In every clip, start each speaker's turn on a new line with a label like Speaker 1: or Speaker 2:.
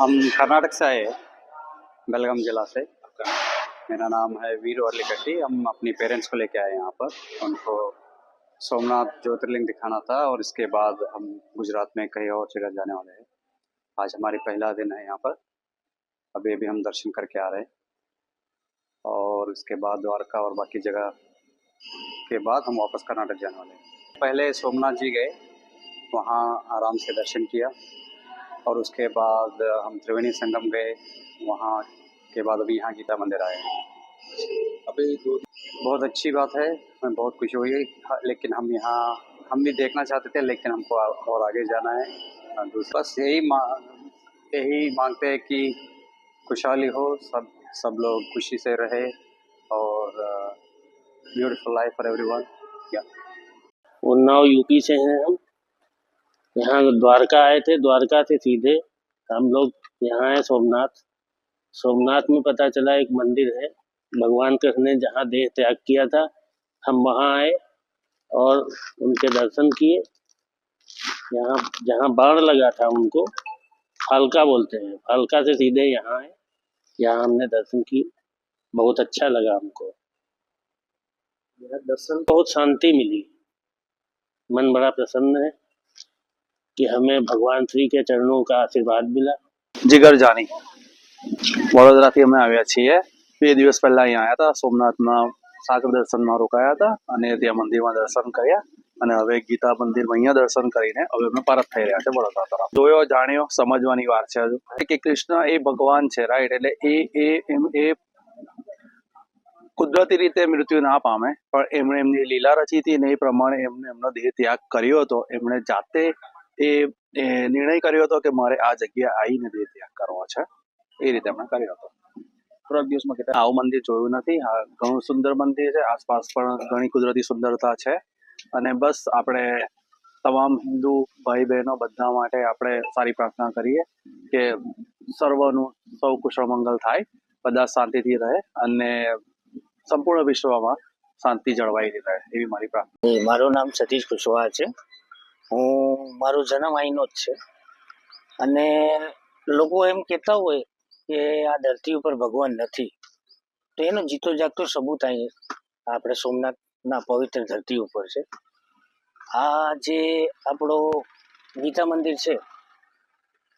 Speaker 1: हम कर्नाटक से आए बेलगाम जिला से। मेरा नाम है वीर वर्लिकट्टी हम अपनी पेरेंट्स को लेके आए यहाँ पर। उनको सोमनाथ ज्योतिर्लिंग दिखाना था और इसके बाद हम गुजरात में कई और जगह जाने वाले हैं। आज हमारी पहला दिन है यहाँ पर। अभी अभी हम दर्शन करके आ रहे हैं। और इसके बाद द्वारका और बाकी जगह के बाद हम वापस कर्नाटक जाने वाले हैं। पहले सोमनाथ जी गए, वहाँ आराम से दर्शन किया। और उसके बाद हम त्रिवेणी संगम गए। वहाँ के बाद अभी यहाँ गीता मंदिर आए हैं।
Speaker 2: अभी दो
Speaker 1: बहुत अच्छी बात है। हमें बहुत खुशी हुई। हाँ, लेकिन हम यहाँ हम भी देखना चाहते थे लेकिन हमको और आगे जाना है। हाँ, दूसरा बस यही मा यही मांगते हैं कि खुशहाली हो सब सब लोग खुशी से रहे और ब्यूटीफुल लाइफ फॉर एवरीवन या
Speaker 3: उन्नाव यूपी से हैं हम। यहाँ द्वारका आए थे, द्वारका से सीधे हम लोग यहाँ आए सोमनाथ। सोमनाथ में पता चला एक मंदिर है, भगवान कृष्ण ने जहाँ देह त्याग किया था, हम वहाँ आए और उनके दर्शन किए। यहाँ, जहाँ बाढ़ लगा था उनको, फालका बोलते हैं। फालका से सीधे यहाँ आए, यहाँ हमने दर्शन किए। बहुत अच्छा लगा हमको।
Speaker 2: यह दर्शन,
Speaker 3: बहुत शांति मिली। मन बड़ा प्रसन्न है। कि हमें भगवान श्री के चरणों का आशीर्वाद मिला
Speaker 4: જીગર જાની વડોદરાથી અમે આવ્યા છીએ બે દિવસ પહેલા અહીંયા આવ્યા હતા સોમનાથમાં સાગર દર્શનમાં રોકાયા હતા અને ત્યાં મંદિરમાં દર્શન કર્યા અને હવે ગીતા મંદિરમાં અહીંયા દર્શન કરીને હવે અમે પરત થઈ રહ્યા છે વડોદરા તરફ જોયો જાણ્યો સમજવાની વાત છે હજુ કે કૃષ્ણ એ ભગવાન છે રાઈટ એટલે એ એ એમ એ કુદરતી રીતે મૃત્યુ ના પામે પણ એમણે એમની લીલા રચી હતી ને એ પ્રમાણે એમને એમનો દેહ ત્યાગ કર્યો હતો એમણે જાતે એ નિર્ણય કર્યો હતો કે મારે આ જગ્યા આવીને દેહ ત્યાગ કરવો છે. એ રીતે એમણે કર્યો હતો.
Speaker 2: થોડાક દિવસમાં કેટલા
Speaker 4: આવું મંદિર જોયું નથી. આ ઘણું સુંદર મંદિર છે. આસપાસ પણ ઘણી કુદરતી સુંદરતા છે. અને બસ આપણે તમામ હિન્દુ ભાઈ બહેનો બધા માટે આપણે સારી પ્રાર્થના કરીએ કે સર્વનું સૌ કુશળ મંગલ થાય, બધા શાંતિથી રહે અને સંપૂર્ણ વિશ્વમાં શાંતિ જળવાઈ રહે એવી મારી પ્રાર્થના.
Speaker 3: મારું નામ સતીશ કુશવાહ છે. હું, મારો જન્મ અહીંનો જ છે. અને લોકો એમ કહેતા હોય કે આ ધરતી ઉપર ભગવાન નથી. તો એનો જીતો જાગતો સબૂત અહીં આપણે સોમનાથના પવિત્ર ધરતી ઉપર છે. આ જે આપણો ગીતા મંદિર છે,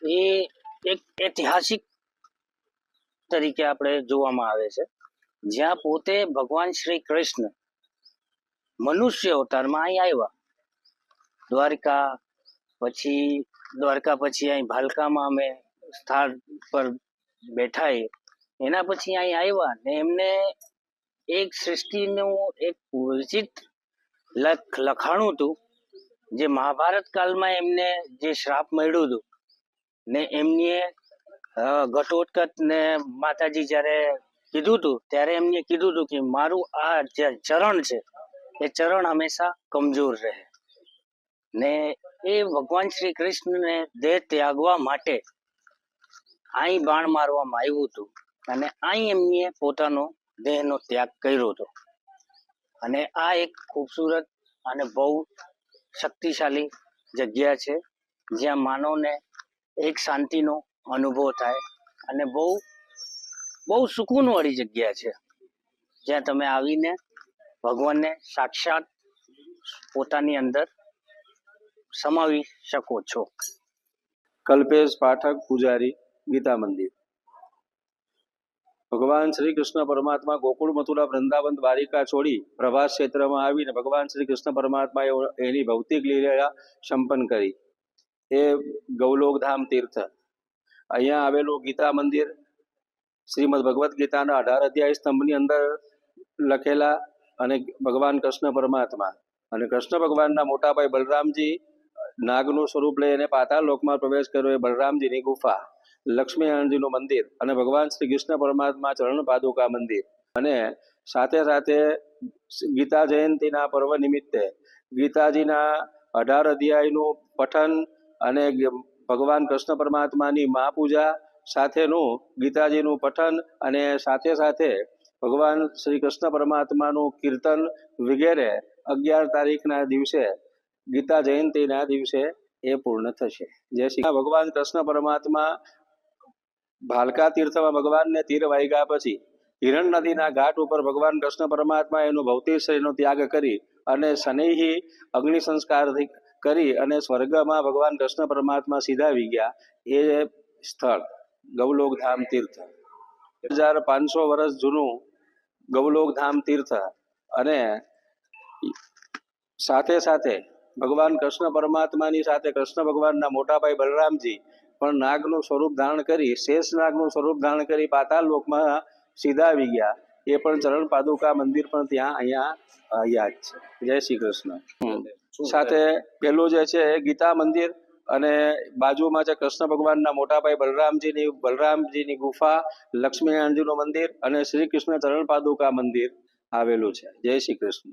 Speaker 3: એ એક ઐતિહાસિક તરીકે આપણે જોવામાં આવે છે. જ્યાં પોતે ભગવાન શ્રી કૃષ્ણ મનુષ્ય અવતારમાં અહીં આવ્યા. દ્વારકા, પછી દ્વારકા પછી અહીં ભાલકામાં અમે સ્થળ પર બેઠા એના પછી અહીં આવ્યા ને એમને એક સૃષ્ટિનું એક વિચિત લખ લખાણું હતું, જે મહાભારત કાળમાં એમને જે શ્રાપ મળ્યું હતું, ને એમને ઘટોત્કચ ને માતાજી જ્યારે કીધું હતું, ત્યારે એમને કીધું હતું કે મારું આ જે ચરણ છે, એ ચરણ હંમેશા કમજોર રહે. ને એ ભગવાન શ્રી કૃષ્ણને દેહ ત્યાગવા માટે અહીં બાણ મારવામાં આવ્યું હતું. અને અહીં એમને પોતાનો દેહનો ત્યાગ કર્યો હતો. અને આ એક ખૂબસૂરત અને બહુ શક્તિશાળી જગ્યા છે, જ્યાં માનવને એક શાંતિનો અનુભવ થાય અને બહુ બહુ સુકૂનવાળી જગ્યા છે. જ્યાં તમે આવીને ભગવાનને સાક્ષાત પોતાની અંદર સમાવી શકો છો.
Speaker 2: કલ્પેશ પાઠક, પૂજારી, ગીતા મંદિર. ભગવાન શ્રી કૃષ્ણ પરમાત્મા ગોકુળ મથુરા વૃંદાવન દ્વારિકા છોડી પ્રભાસ ક્ષેત્રમાં આવીને ભગવાન શ્રી કૃષ્ણ પરમાત્માએ એની ભૌતિક લીલા સંપન્ન કરી. એ ગૌલોકધામ તીર્થ. અહીંયા આવેલું ગીતા મંદિર શ્રીમદ ભગવદ્ ગીતાના અઢાર અધ્યાય સ્તંભની અંદર લખેલા અને ભગવાન કૃષ્ણ પરમાત્મા અને કૃષ્ણ ભગવાનના મોટા ભાઈ બલરામજી નાગનું સ્વરૂપ લઈ અને પાતાળ લોકમાં પ્રવેશ કર્યો એ બલરામજીની ગુફા લક્ષ્મીનારાયણજીનું મંદિર અને ભગવાન શ્રી કૃષ્ણ પરમાત્મા ચરણ પાદુકા મંદિર. અને સાથે સાથે ગીતા જયંતિના પર્વ નિમિત્તે ગીતાજીના અઢાર અધ્યાયનું પઠન અને ભગવાન કૃષ્ણ પરમાત્માની મહાપૂજા સાથેનું ગીતાજીનું પઠન અને સાથે સાથે ભગવાન શ્રી કૃષ્ણ પરમાત્માનું કીર્તન વગેરે અગિયાર તારીખના દિવસે ગીતા જયંતિના દિવસે એ પૂર્ણ થશે. જય શ્રી ભગવાન કૃષ્ણ પરમાત્મા ભાલકા તીર્થમાં ભગવાનને તીર વાગ્યા પછી હિરણ નદીના ઘાટ ઉપર ભગવાન કૃષ્ણ પરમાત્મા એનું ભૌતિક શરીરનો ત્યાગ કરી અને શનૈહી અગ્નિ સંસ્કાર કરી અને સ્વર્ગમાં ભગવાન કૃષ્ણ પરમાત્મા સીધા આવી ગયા. એ સ્થળ ગૌલોક ધામ તીર્થ. હજાર પાંચસો વર્ષ જૂનું ગૌલોક ધામ તીર્થ અને સાથે સાથે ભગવાન કૃષ્ણ પરમાત્માની સાથે કૃષ્ણ ભગવાનના મોટા ભાઈ બલરામજી પણ નાગનું સ્વરૂપ ધારણ કરી શેષ નાગનું સ્વરૂપ ધારણ કરી પાતાળ લોકમાં સીધા આવી ગયા. એ પણ ચરણ પાદુકા મંદિર પણ ત્યાં અહીંયા યાદ છે. જય શ્રી કૃષ્ણ. સાથે પેલું જે છે ગીતા મંદિર અને બાજુમાં છે કૃષ્ણ ભગવાનના મોટા ભાઈ બલરામજીની બલરામજીની ગુફા લક્ષ્મીનારાયણજીનું મંદિર અને શ્રી કૃષ્ણ ચરણ પાદુકા મંદિર આવેલું છે. જય શ્રી કૃષ્ણ.